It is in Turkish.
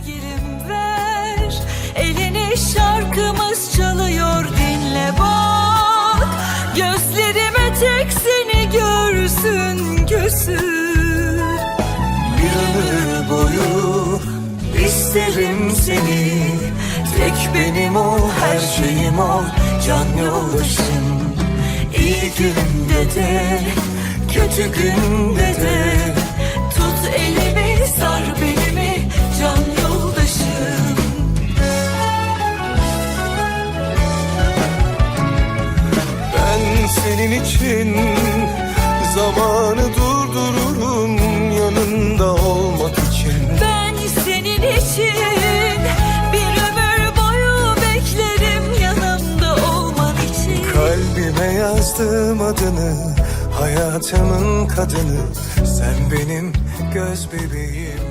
sevgilim ver. Elini şarkımız çalıyor dinle bak. Gözlerime tek seni görsün gözüm Bir ömür boyu isterim seni. Tek benim ol her şeyim ol can yoldaşım. İyi günde de kötü günde de senin için zamanı durdururum yanında olmak için. Ben senin için bir ömür boyu beklerim yanımda olman için. Kalbime yazdım adını Hayatımın kadını Sen benim göz bebeğim